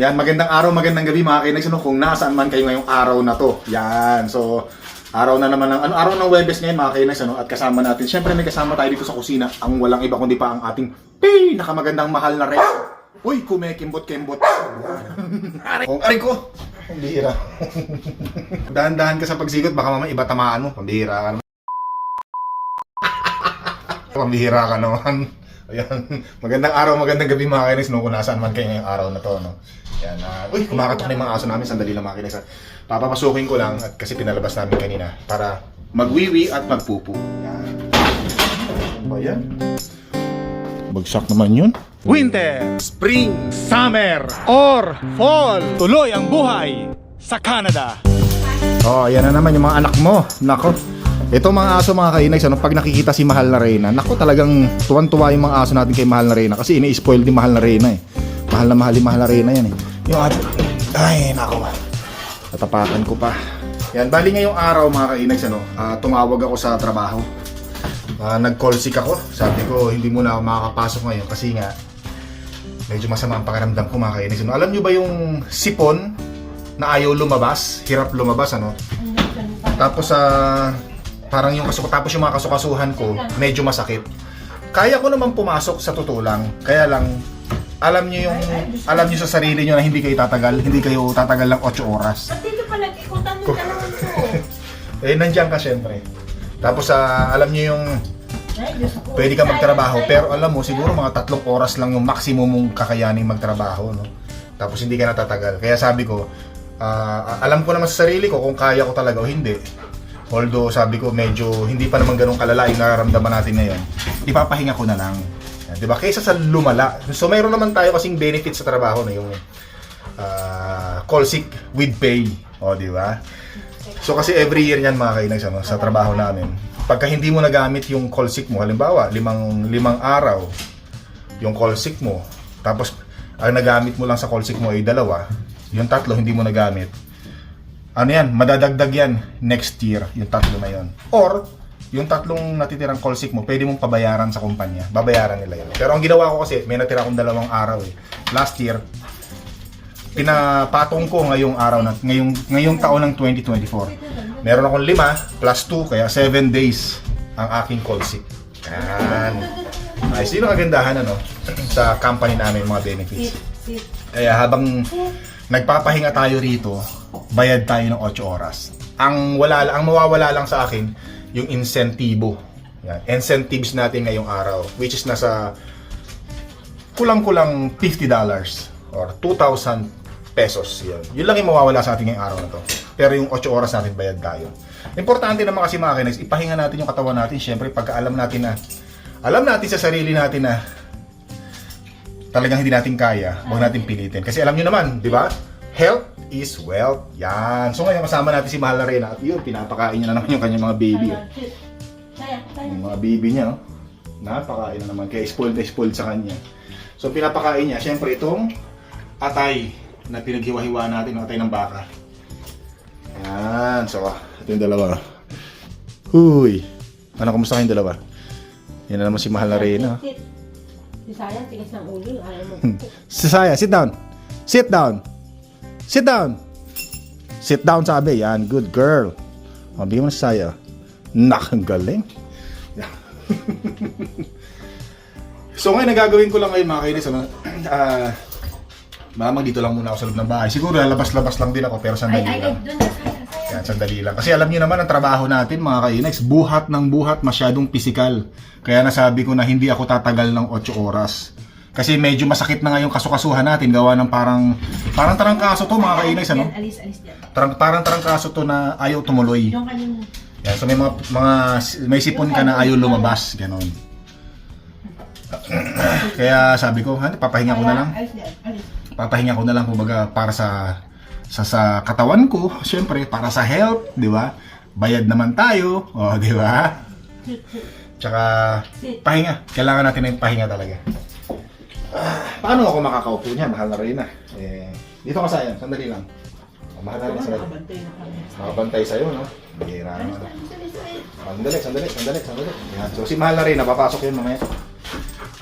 Yan, magandang araw, magandang gabi mga kainex. Ano, kung nasaan man kayo ngayong araw na to. Yan, so araw na naman ng ano araw ng Webes ngayon mga kainex ano at kasama natin. Syempre may kasama tayo dito sa kusina. Ang walang iba kundi pa ang ating pinakamagandang mahal na ref. Uy, kumekimbot-kimbot. Kung aray ko. Ang bihira. Dahan-dahan ka sa pagsigot, baka mamaya iba tamaan mo. Pambihira ka naman. Pambihira ka naman. Ayan. Magandang araw, magandang gabi mga kainis, no? Kung nasaan man kayo ngayong araw na to, no? Yan, ah, uy, kumakatok na yung mga aso namin, sandali lang mga kainis. ah. Papapasukin ko lang, at kasi pinalabas namin kanina, para magwiwi at magpupu. Yan. Ano ba yan? Bagsak naman yun. Winter, Spring! summer, or fall. Tuloy ang buhay sa Canada. Oh, yan na naman yung mga anak mo. Nako. Ito mga aso mga kainags, ano, pag nakikita si Mahal na Reyna, nako talagang tuwan-tuwa yung mga aso natin kay Mahal na Reyna kasi ini-spoil ni Mahal na Reyna eh. Mahal na mahal ni Mahal na Reyna yan eh. Yung at ay nako. Tatapakan ko pa. Yan, bali ngayong araw mga kainags, ano, ah, tumawag ako sa trabaho. Ah, nag-call sick ako. Sabi ko, hindi muna ako makakapasok ngayon kasi nga medyo masama ang pakiramdam ko mga kainags. Ano, alam nyo ba yung sipon na ayaw lumabas, hirap lumabas ano? Tapos sa parang yung kasuk tapos yung mga kasukasuhan ko medyo masakit. Kaya ko naman pumasok sa totoo lang. Kaya lang alam niyo yung alam niyo sa sarili niyo na hindi kayo tatagal, hindi kayo tatagal lang 8 oras. Ba't dito pa nag-ikutan mo dalawa mo? Eh nandiyan ka syempre. Tapos sa alam niyo yung pwede ka magtrabaho pero alam mo siguro mga tatlong oras lang yung maximum mong kakayaning magtrabaho no. Tapos hindi ka natatagal. Kaya sabi ko, ah, alam ko naman sa sarili ko kung kaya ko talaga o hindi. Although sabi ko medyo hindi pa naman ganun kalala yung nararamdaman natin ngayon. Ipapahinga ko na lang. 'Di ba? Kaysa sa lumala. So mayroon naman tayo kasing benefits sa trabaho na yung ah, call sick with pay. O, di ba? So kasi every year niyan mga kainags ano, sa trabaho namin. Pagka hindi mo nagamit yung call sick mo, halimbawa, limang, limang araw yung call sick mo, tapos ang nagamit mo lang sa call sick mo ay dalawa, yung tatlo hindi mo nagamit, ano yan, madadagdag yan next year, yung tatlo na yon. Or, yung tatlong natitirang call sick mo, pwede mong pabayaran sa kumpanya. Babayaran nila yun. Pero ang ginawa ko kasi, may natira akong dalawang araw eh. Last year, pinapatong ko ngayong araw na ngayong ngayong taon ng 2024. Meron akong lima plus 2 kaya 7 days ang aking call sick. Yan. Ay, sino kagandahan ano sa company namin mga benefits. Kaya habang nagpapahinga tayo rito, bayad tayo ng 8 oras. Ang wala ang mawawala lang sa akin yung insentibo. Yan, incentives natin ngayong araw which is nasa kulang-kulang $50 or 2,000 pesos. Yun. Yun lang yung mawawala sa atin ngayong araw na to. Pero yung 8 oras natin bayad tayo. Importante naman kasi mga kinex, ipahinga natin yung katawan natin. Siyempre, pagka alam natin na, alam natin sa sarili natin na talagang hindi natin kaya, huwag natin pilitin. Kasi alam nyo naman, di ba? Health is wealth. Yan. So ngayon kasama natin si Mahal na Reyna at yun, pinapakain niya na naman yung kanyang mga baby. oh. Yung mga baby niya, oh. napakain na naman. Kaya spoiled na spoiled sa kanya. So pinapakain niya, syempre itong atay na pinaghiwa-hiwa natin, atay ng baka. Yan. So, ito yung dalawa. Huy. Ano, kumusta kayong dalawa? Yan na naman si Mahal na Reyna. Si Sayang, tigas ng ulo. Ayaw mo. Si Saya, sit down. Sit down. Sit down. Sit down sabi. Yan, good girl. O, bigyan mo na si Saya. Nak, ang galing. Yan. so ngayon, nagagawin ko lang ngayon mga kainis, ano, ah, mamang dito lang muna ako sa loob ng bahay. Siguro lalabas-labas lang din ako, pero Ay, sandali ay, ay, lang. doon na. Yan, sandali lang. Kasi alam niyo naman ang trabaho natin mga kainex, buhat ng buhat, masyadong pisikal. Kaya nasabi ko na hindi ako tatagal ng 8 oras. Kasi medyo masakit na nga yung kasukasuhan natin, gawa ng parang, parang tarangkaso to mga kainex, ano? Alis, alis dyan. Tarang, parang tarangkaso to na ayaw tumuloy. Yung kanina. Yan, so may mga, mga, may sipon ka na ayaw lumabas, ganon. Kaya sabi ko, papahinga ko na lang papahinga ko na lang kumbaga para sa sa sa katawan ko, syempre para sa health, 'di ba? Bayad naman tayo, oh, 'di ba? Tsaka pahinga, kailangan natin ng pahinga talaga. Ah, paano ako makakaupo niya? Mahal na rin na. Eh, dito ka sayang, sandali lang. Oh, mahal na rin sa'yo. Nakabantay sa'yo, no? Bihira naman. Sandali, sandali, sandali, sandali. Yan. So si Mahal na Reyna, papasok yun mamaya.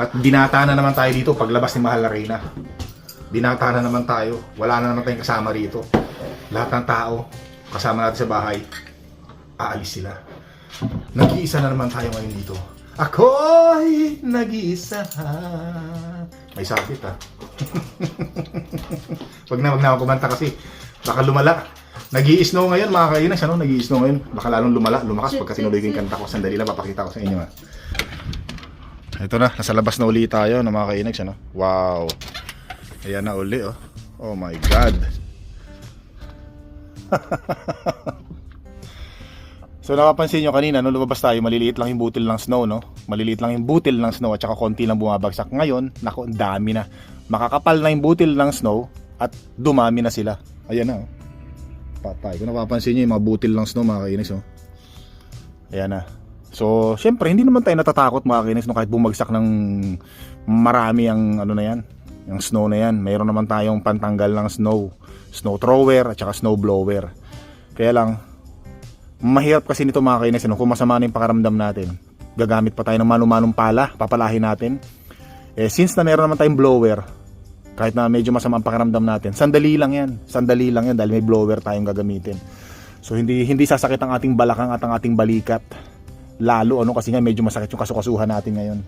At binata na naman tayo dito paglabas ni Mahal na Reyna. Binata na naman tayo. Wala na naman tayong kasama rito. Lahat ng tao, kasama natin sa bahay, aalis sila. Nag-iisa na naman tayo ngayon dito. Ako'y nag-iisa. May sakit ah. wag na, wag na ako kumanta kasi baka lumala. nag snow ngayon mga kainas, ano? nag snow ngayon. Baka lalong lumala, lumakas pagka tinuloy ko yung kanta ko. Sandali lang, papakita ko sa inyo ah. Ito na, nasa labas na uli tayo ng mga kainags, ano? Wow. Ayan na uli, oh. Oh my God. so napapansin nyo kanina, nung lumabas tayo, maliliit lang yung butil ng snow, no? Maliliit lang yung butil ng snow at saka konti lang bumabagsak. Ngayon, naku, ang dami na. Makakapal na yung butil ng snow at dumami na sila. Ayan na, oh. Patay. Kung napapansin nyo yung mga butil ng snow, mga kainis, oh. Ayan na. So, syempre, hindi naman tayo natatakot mga kinis no kahit bumagsak ng marami ang ano na yan, yung snow na yan. Mayroon naman tayong pantanggal ng snow, snow thrower at saka snow blower. Kaya lang, mahirap kasi nito mga kinis no, kung masama na yung pakaramdam natin. Gagamit pa tayo ng manumanong pala, papalahin natin. Eh, since na meron naman tayong blower, kahit na medyo masama ang pakaramdam natin, sandali lang yan. Sandali lang yan dahil may blower tayong gagamitin. So hindi hindi sasakit ang ating balakang at ang ating balikat. Lalo ano kasi nga medyo masakit yung kasukasuhan natin ngayon.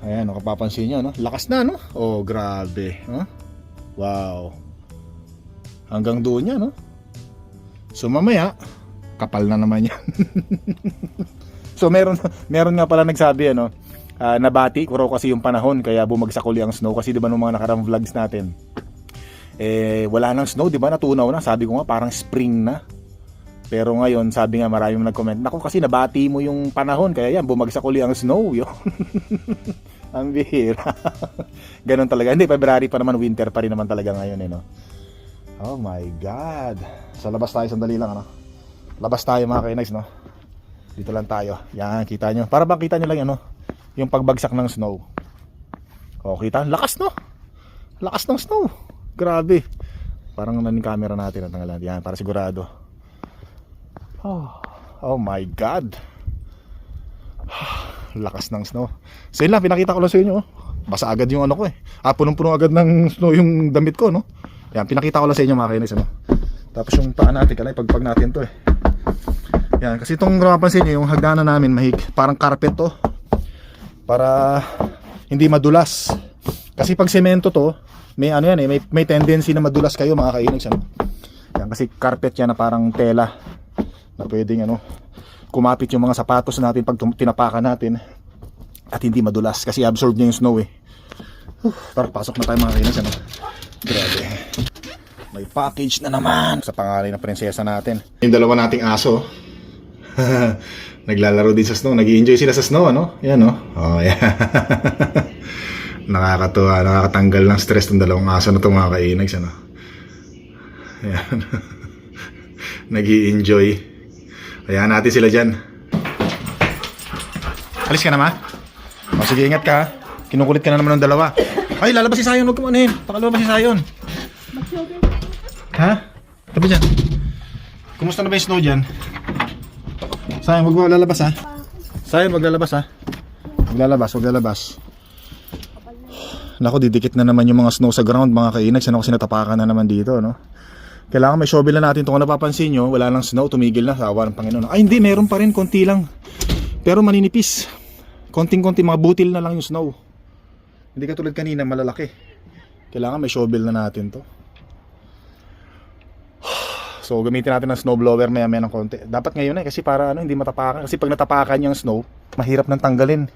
Ayan, no, kapapansin nyo, no? Lakas na, no? Oh, grabe. Huh? Wow. Hanggang doon yan, no? So, mamaya, kapal na naman yan. so, meron, meron nga pala nagsabi, ano, ah, nabati ko raw kasi yung panahon, kaya bumagsak uli ang snow. Kasi, di ba, nung mga nakarang vlogs natin, eh, wala nang snow, di ba? Natunaw na. Sabi ko nga, parang spring na. Pero ngayon, sabi nga maraming nag-comment, Naku kasi nabati mo yung panahon, kaya yan, bumagsak uli ang snow. Yun. ang bihira. Ganon talaga. Hindi, February pa naman, winter pa rin naman talaga ngayon. Eh, no? Oh my God. Sa labas tayo, sandali lang. Ano? Labas tayo mga kainags, no? Dito lang tayo. Yan, kita nyo. Para bang kita nyo lang yan, no? Yung pagbagsak ng snow. O, kita? Lakas, no? Lakas ng snow. Grabe. Parang naning camera natin at natin. Yan, para sigurado. Oh, oh my God. Lakas ng snow. So yun lang, pinakita ko lang sa inyo. oh. Basa agad yung ano ko eh. Ah, punong-puno agad ng snow yung damit ko, no? Yan, pinakita ko lang sa inyo mga kainis, ano? Tapos yung paa natin, kalay, pagpag natin to eh. Yan, kasi itong mapapansin nyo, yung hagdanan namin, mahig, parang carpet to. Para hindi madulas. Kasi pag semento to, may ano yan eh, may, may tendency na madulas kayo mga kainis, ano? Yan, kasi carpet yan na parang tela na pwedeng ano, kumapit yung mga sapatos natin pag tinapakan natin at hindi madulas kasi absorb niya yung snow eh. Whew, tara, pasok na tayo mga kainis, ano? Grabe. May package na naman sa pangalan ng prinsesa natin. Yung dalawa nating aso. Naglalaro din sa snow. nag enjoy sila sa snow, ano? Yan, no? Oh, yan. Nakakatuwa, nakakatanggal ng stress ng dalawang aso na kainags, ano? Yan. nag enjoy Hayaan natin sila dyan. Alis ka na, ma? O, sige, ingat ka. Kinukulit ka na naman ng dalawa. Ay, lalabas si Sayon. Huwag ka manin. Pakalabas si Sayon. Ha? Tabi dyan. Kumusta na ba yung snow dyan? Sayon, huwag mo lalabas ha. Sayon, huwag lalabas ha. Huwag lalabas, huwag lalabas. Nako, didikit na naman yung mga snow sa ground, mga kainags. Ano kasi natapakan na naman dito, no? Kailangan may shovel na natin ito. Kung napapansin nyo, wala nang snow, tumigil na sa awa ng Panginoon. Ay, hindi, meron pa rin, konti lang. Pero maninipis. Konting-konti, mga butil na lang yung snow. Hindi katulad kanina, malalaki. Kailangan may shovel na natin to. So, gamitin natin ng snow blower maya maya ng konti. Dapat ngayon eh, kasi para ano, hindi matapakan. Kasi pag natapakan yung snow, mahirap nang tanggalin.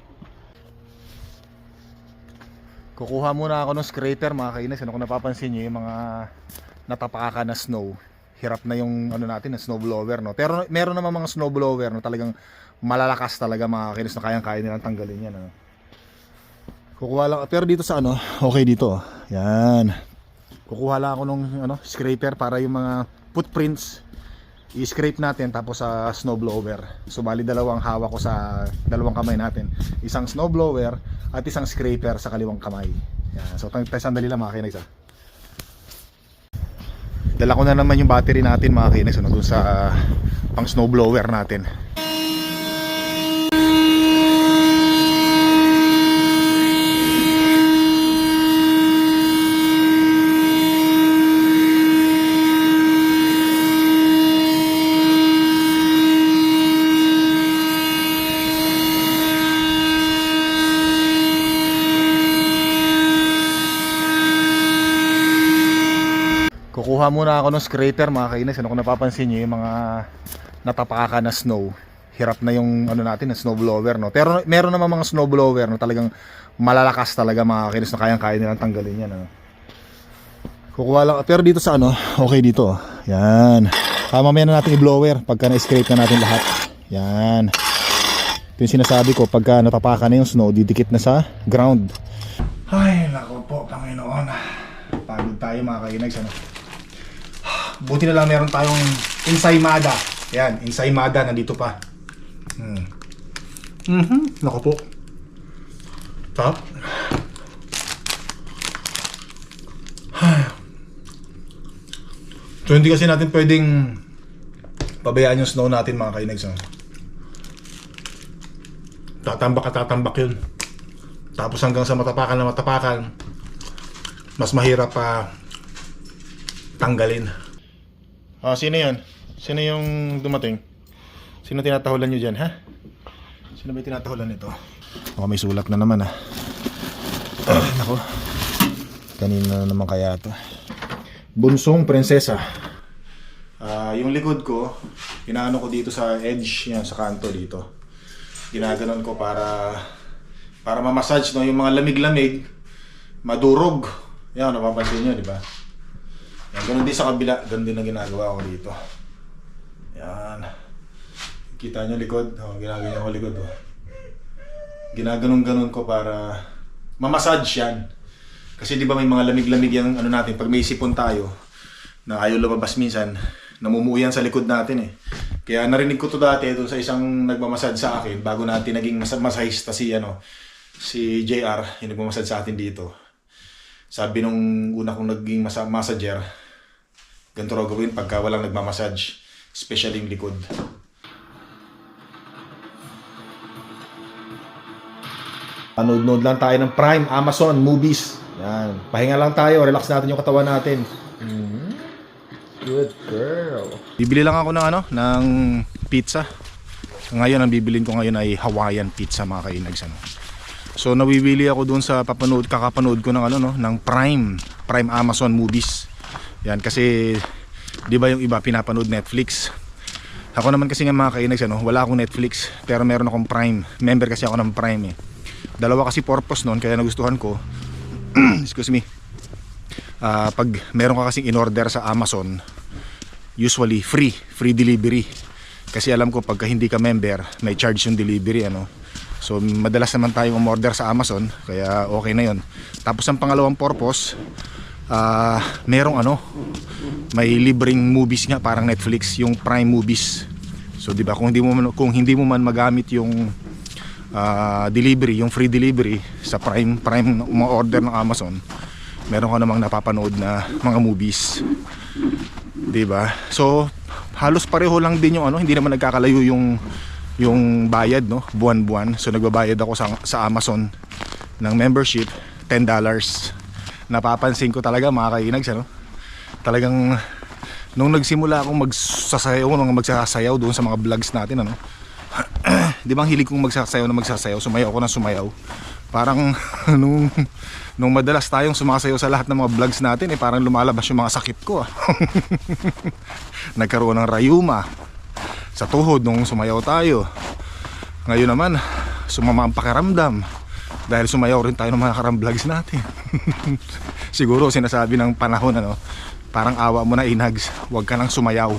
Kukuha muna ako ng scraper mga kainis. Ano kung napapansin nyo yung mga natapakan na snow. Hirap na yung ano natin, na snow blower. No? Pero meron naman mga snow blower no, talagang malalakas talaga mga kainis na kayang-kaya nilang tanggalin yan. Ano? Kukuha lang. Pero dito sa ano, okay dito. oh. Yan. Kukuha lang ako ng ano, scraper para yung mga footprints i-scrape natin tapos sa snow blower. So bali dalawang hawak ko sa dalawang kamay natin. Isang snow blower at isang scraper sa kaliwang kamay. Yan. So sandali lang mga kinags ah. Dala ko na naman yung battery natin mga kinags ano, dun sa pang snow blower natin. Kukuha muna ako ng scraper mga kainis. Ano kung napapansin nyo yung mga natapakan na snow. Hirap na yung ano natin, na snow blower, no? Pero meron naman mga snow blower, no? Talagang malalakas talaga mga kainis na kayang-kaya nilang tanggalin yan, ano? Kukuha lang. Pero dito sa ano, okay dito. Yan. Ah, mamaya na natin i-blower pagka na-scrape na natin lahat. Yan. Ito yung sinasabi ko, pagka natapakan na yung snow, didikit na sa ground. Ay, nako po, Panginoon. Pagod tayo mga kainags, ano? Buti na lang meron tayong ensaymada. Yan, ensaymada nandito pa. Hmm. Mhm, nako po. Top. So hindi kasi natin pwedeng pabayaan yung snow natin mga kainags. Ano? Tatambak at tatambak yun. Tapos hanggang sa matapakan na matapakan, mas mahirap pa tanggalin. Ah, sino yan? Sino yung dumating? Sino tinatahulan nyo dyan, ha? Sino ba tinatahulan nito? Baka may sulat na naman, ha? Ah, nako. Kanina na naman kaya to. Bunsong prinsesa. Ah, yung likod ko, inaano ko dito sa edge, yan, sa kanto dito. Ginaganon ko para para ma-massage no yung mga lamig-lamig, madurog. Yan, napapansin niyo, di ba? Yan, ganun din sa kabila, ganun din ang ginagawa ko dito. Yan. Kita niyo likod, oh, ginagawa ko likod. Oh. Ginaganon-ganon ko para ma-massage yan. Kasi di ba may mga lamig-lamig yung ano natin, pag may sipon tayo, na ayaw lumabas minsan, namumuo yan sa likod natin eh. Kaya narinig ko to dati doon sa isang nagmamasad sa akin bago natin naging mas masahista si ano si JR, yung nagmamasad sa atin dito. Sabi nung una kong naging masa massager, ganito raw gawin pagka walang nagmamassage, especially yung likod. Panood-nood lang tayo ng Prime, Amazon, movies. Yan. Pahinga lang tayo, relax natin yung katawan natin. Good girl. Bibili lang ako ng ano, ng pizza. Ngayon ang bibilin ko ngayon ay Hawaiian pizza mga kainags ano. So nawibili ako doon sa papanood kakapanood ko ng ano no, ng Prime, Prime Amazon movies. Yan kasi 'di ba yung iba pinapanood Netflix. Ako naman kasi nga mga kainags ano, wala akong Netflix pero meron akong Prime. Member kasi ako ng Prime eh. Dalawa kasi purpose noon kaya nagustuhan ko. Excuse me. Ah, pag meron ka kasing in-order sa Amazon, usually free, free delivery. Kasi alam ko pagka hindi ka member, may charge yung delivery ano. So madalas naman tayong umorder sa Amazon, kaya okay na 'yon. Tapos ang pangalawang purpose, ah merong ano, may libreng movies nga parang Netflix, yung Prime Movies. So 'di ba kung hindi mo man, kung hindi mo man magamit yung ah, delivery, yung free delivery sa Prime Prime mga order ng Amazon, meron ka namang napapanood na mga movies. 'Di ba? So halos pareho lang din yung ano, hindi naman nagkakalayo yung yung bayad no, buwan-buwan. So nagbabayad ako sa sa Amazon ng membership, $10. Napapansin ko talaga mga kainags ano. Talagang nung nagsimula akong magsasayaw, nung magsasayaw doon sa mga vlogs natin ano. 'Di ba ang hilig kong magsasayaw na magsasayaw, sumayaw ako na sumayaw. Parang nung nung madalas tayong sumasayaw sa lahat ng mga vlogs natin eh parang lumalabas yung mga sakit ko ah. Nagkaroon ng rayuma sa tuhod nung sumayaw tayo. Ngayon naman, sumama ang pakiramdam dahil sumayaw rin tayo ng mga karang vlogs natin. Siguro sinasabi ng panahon ano, parang awa mo na inags, huwag ka nang sumayaw.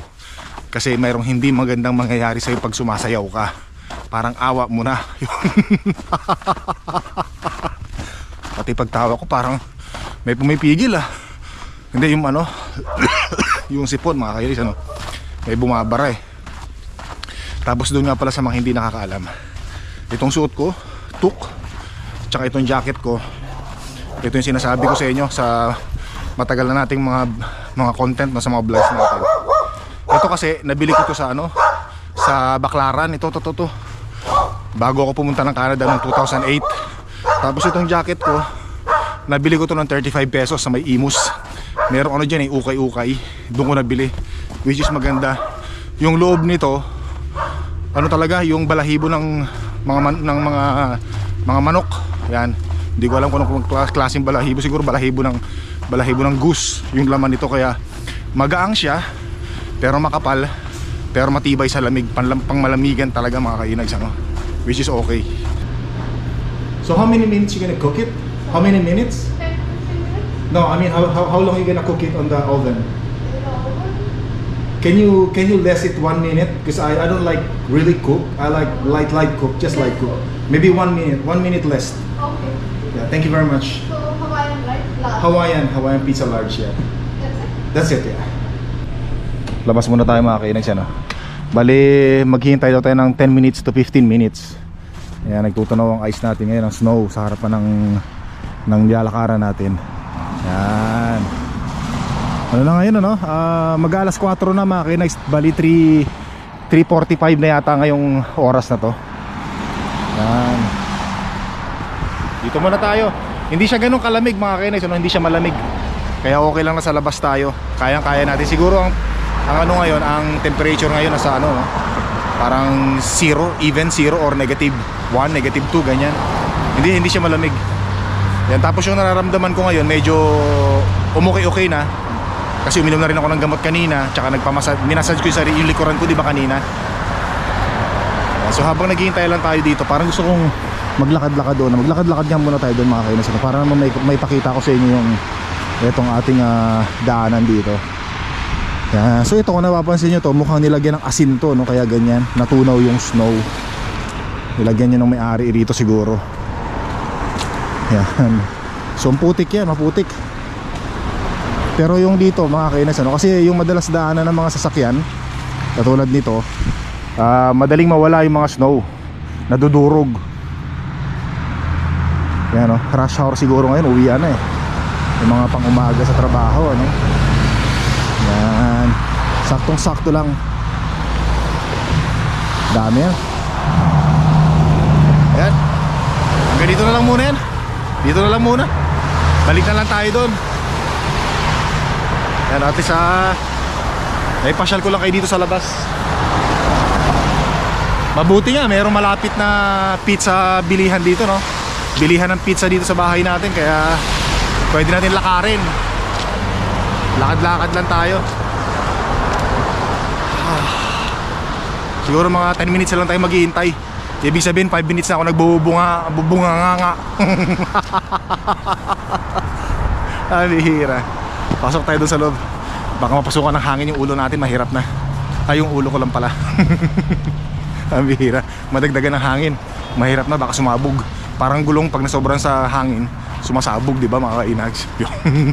Kasi mayroong hindi magandang mangyayari sa'yo pag sumasayaw ka. Parang awa mo na. Pati pagtawa ko parang may pumipigil ah. Hindi yung ano, yung sipon mga kairis ano, may bumabara eh. Tapos doon nga pala sa mga hindi nakakaalam. Itong suot ko, tuk, tsaka itong jacket ko, ito yung sinasabi ko sa inyo sa matagal na nating mga mga content no, sa mga vlogs natin. Ito kasi nabili ko to sa ano, sa Baclaran, ito to to to. Bago ako pumunta ng Canada noong 2008. Tapos itong jacket ko, nabili ko to ng 35 pesos sa may Imus. Meron ano dyan eh, ukay-ukay. Doon ko nabili. Which is maganda. Yung loob nito, ano talaga, yung balahibo ng mga man, ng mga mga manok. Yan. Hindi ko alam kung anong klas- klaseng balahibo, siguro balahibo ng balahibo ng goose yung laman nito kaya Magaang siya, pero makapal, pero matibay sa lamig. Panlam, pang malamigan talaga mga kainags, ano? Which is okay. So how many minutes you gonna cook it? How many minutes? No, I mean how, how, how long you gonna cook it on the oven? Can you can you less it one minute? Because I, I don't like really cook. I like light light cook, just light cook. Maybe one minute, one minute less. Okay. Yeah, thank you very much. So Hawaiian right? Last. Hawaiian, Hawaiian pizza large, yeah. That's it. That's it, yeah. Labas muna tayo mga kainags yan, Bali, maghihintay daw tayo ng 10 minutes to 15 minutes. Ayan, nagtutunaw ang ice natin ngayon, ang snow sa harapan ng, ng nilalakaran natin. Yan. Ano na ngayon, ano? Ah, mag-alas 4 na mga kainags. Bali, 3, 3.45 na yata ngayong oras na to. Yan. Dito muna tayo. Hindi siya ganun kalamig mga kainags, ano? Hindi siya malamig. Kaya okay lang na sa labas tayo. Kayang-kaya natin. Siguro ang ang ano ngayon, ang temperature ngayon nasa ano, no? parang zero, even zero or negative 1, negative 2, ganyan. Hindi hindi siya malamig. Yan, tapos yung nararamdaman ko ngayon, medyo umukay-okay na. Kasi uminom na rin ako ng gamot kanina, tsaka nagpamasad, minasage ko yung, sarili, yung likuran ko, di ba kanina? So habang naghihintay lang tayo dito, parang gusto kong maglakad-lakad doon. Maglakad-lakad nga muna tayo doon mga kainis. Para naman may, may pakita ko sa inyo yung itong ating ah, daanan dito. Yan. So ito kung napapansin nyo to, mukhang nilagyan ng asin to, no? kaya ganyan, natunaw yung snow. Nilagyan niya ng may-ari rito siguro. Yan. So putik yan, maputik. Pero yung dito mga kainis, ano, kasi yung madalas daanan ng mga sasakyan, katulad nito, ah, madaling mawala yung mga snow. Nadudurog. Yan no, rush hour siguro ngayon, uwian na eh. Yung mga pang umaga sa trabaho, ano. Yan. Saktong sakto lang. Dami yan. Ayan. Hanggang na lang muna yan. Dito na lang muna. Balik na lang tayo doon. Yan, at least ah, naipasyal ko lang kayo dito sa labas. Mabuti nga, mayroong malapit na pizza bilihan dito, no? Bilihan ng pizza dito sa bahay natin, kaya pwede natin lakarin. Lakad-lakad lang tayo. Ah. Siguro mga 10 minutes lang tayo maghihintay. Ibig sabihin 5 minutes na ako nagbubunga, bubunga nga nga. bihira. Pasok tayo doon sa loob. Baka mapasukan ng hangin yung ulo natin, mahirap na. Ay, yung ulo ko lang pala. Ang bihira. Madagdagan ng hangin. Mahirap na, baka sumabog. Parang gulong pag nasobran sa hangin, sumasabog, di ba mga kainags? Yun.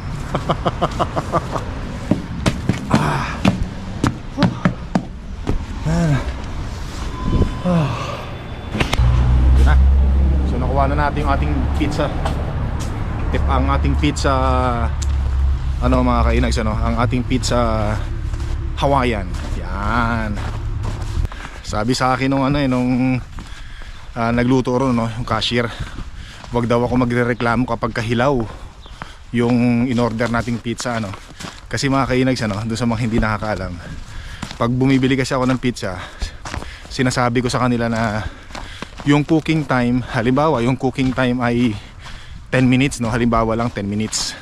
Yun na. So nakuha na natin yung ating pizza. Tip ang ating pizza ano mga kainags ano, ang ating pizza Hawaiian. Yan. Sabi sa akin nung ano eh nung ah, nagluto ron no, yung cashier. Wag daw ako magrereklamo kapag kahilaw yung in-order nating pizza ano. Kasi mga kainags ano, doon sa mga hindi nakakaalam. Pag bumibili kasi ako ng pizza, sinasabi ko sa kanila na yung cooking time, halimbawa yung cooking time ay 10 minutes no, halimbawa lang 10 minutes.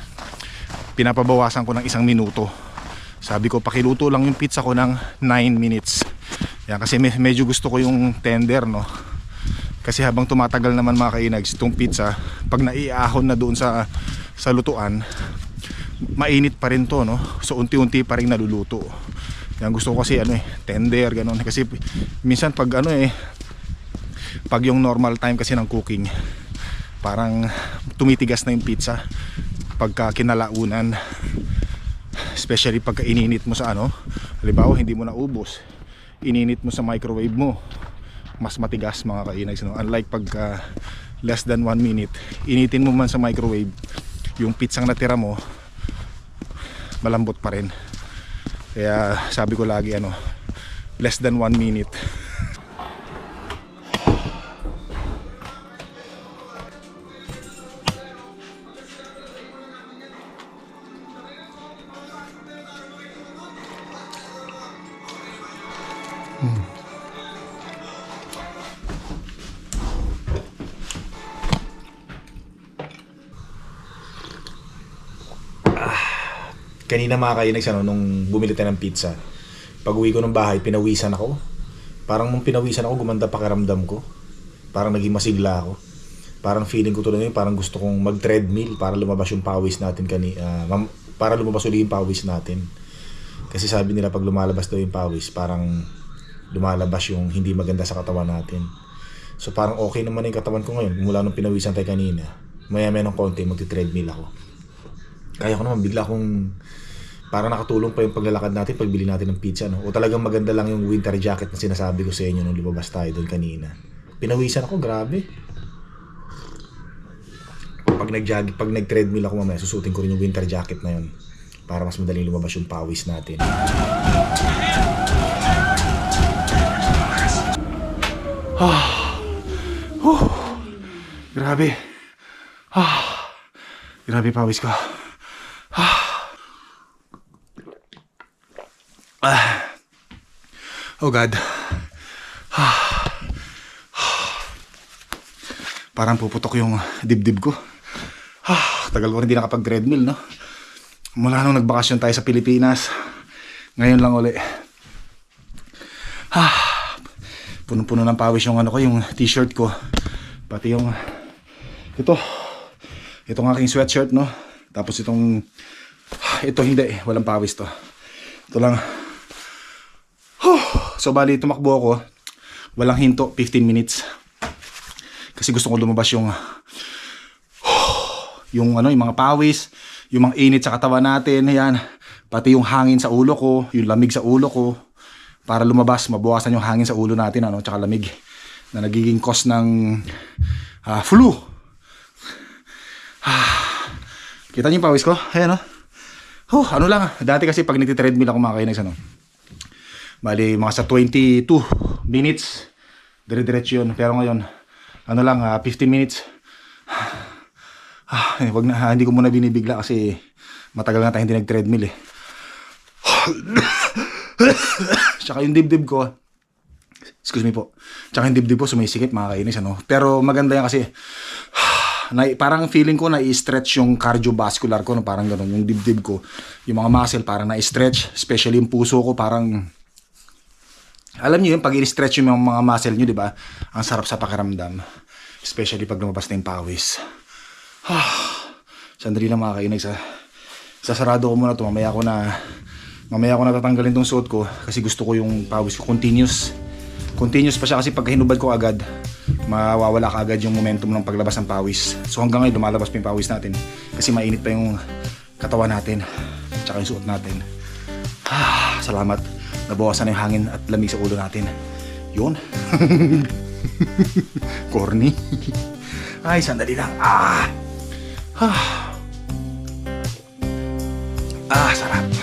Pinapabawasan ko ng isang minuto. Sabi ko pakiluto lang yung pizza ko ng 9 minutes. Yan kasi me- medyo gusto ko yung tender no. Kasi habang tumatagal naman mga kainags itong pizza, pag naiahon na doon sa sa lutuan, mainit pa rin to no. So unti-unti pa rin naluluto. Yan gusto ko kasi ano eh, tender ganun kasi minsan pag ano eh pag yung normal time kasi ng cooking parang tumitigas na yung pizza pagka kinalaunan especially pagka ininit mo sa ano halimbawa hindi mo naubos ininit mo sa microwave mo mas matigas mga kainags no? unlike pagka less than 1 minute initin mo man sa microwave yung pizzang natira mo malambot pa rin kaya sabi ko lagi ano less than 1 minute kanina mga kainags, ano, nung bumili tayo ng pizza, pag uwi ko ng bahay, pinawisan ako. Parang nung pinawisan ako, gumanda pakiramdam ko. Parang naging masigla ako. Parang feeling ko tuloy parang gusto kong mag-treadmill para lumabas yung pawis natin kani mam- para lumabas ulit yung pawis natin. Kasi sabi nila pag lumalabas daw yung pawis, parang lumalabas yung hindi maganda sa katawan natin. So parang okay naman yung katawan ko ngayon mula nung pinawisan tayo kanina. Maya maya ng konti, magti-treadmill ako. Kaya ko naman, bigla akong para nakatulong pa yung paglalakad natin, pagbili natin ng pizza, no? O talagang maganda lang yung winter jacket na sinasabi ko sa inyo nung lumabas tayo doon kanina. Pinawisan ako, grabe. Pag nag pag nag-treadmill ako mamaya, susutin ko rin yung winter jacket na yun para mas madaling lumabas yung pawis natin. Huh. Grabe. Ah. Grabe pawis ko. Ah. Oh God. Ah. Parang puputok yung dibdib ko. Ah, tagal ko rin di nakapag-treadmill, no? Mula nung nagbakasyon tayo sa Pilipinas. Ngayon lang uli. Ah, punong-puno ng pawis yung ano ko, yung t-shirt ko. Pati yung ito. Itong aking sweatshirt, no? Tapos itong ito hindi, walang pawis to. Ito lang. So bali tumakbo ako. Walang hinto, 15 minutes. Kasi gusto ko lumabas yung yung ano, yung mga pawis, yung mga init sa katawan natin, ayan. Pati yung hangin sa ulo ko, yung lamig sa ulo ko para lumabas, mabawasan yung hangin sa ulo natin, ano, tsaka lamig na nagiging cause ng ah, flu. Kita niyo yung pawis ko? Ayan, oh. Ano lang, dati kasi pag nagtitreadmill ako mga kainags, ano, bali mga sa 22 minutes, dire-diretso yun. Pero ngayon, ano lang, ah, 15 minutes. Ah, eh, wag na, ah, hindi ko muna binibigla kasi matagal na tayo hindi nag-treadmill eh. Tsaka yung dibdib ko, excuse me po, tsaka yung dibdib ko sumisikip mga kainis ano. Pero maganda yan kasi, na, parang feeling ko na i-stretch yung cardiovascular ko, no? parang gano'n, yung dibdib ko, yung mga muscle parang na-stretch, especially yung puso ko parang, alam niyo yun, pag i-stretch yung mga muscle niyo, di ba? Ang sarap sa pakiramdam. Especially pag lumabas na yung pawis. Sandali lang mga kainag sa sasarado ko muna to mamaya ko na mamaya ko natatanggalin tong suot ko kasi gusto ko yung pawis ko continuous continuous pa siya kasi pag hinubad ko agad mawawala ka agad yung momentum ng paglabas ng pawis so hanggang ngayon lumalabas pa yung pawis natin kasi mainit pa yung katawan natin tsaka yung suot natin ah, salamat nabawasan na yung hangin at lamig sa ulo natin. Yun. Corny. Ay sandali lang. Ah. Ah. Ah, sarap.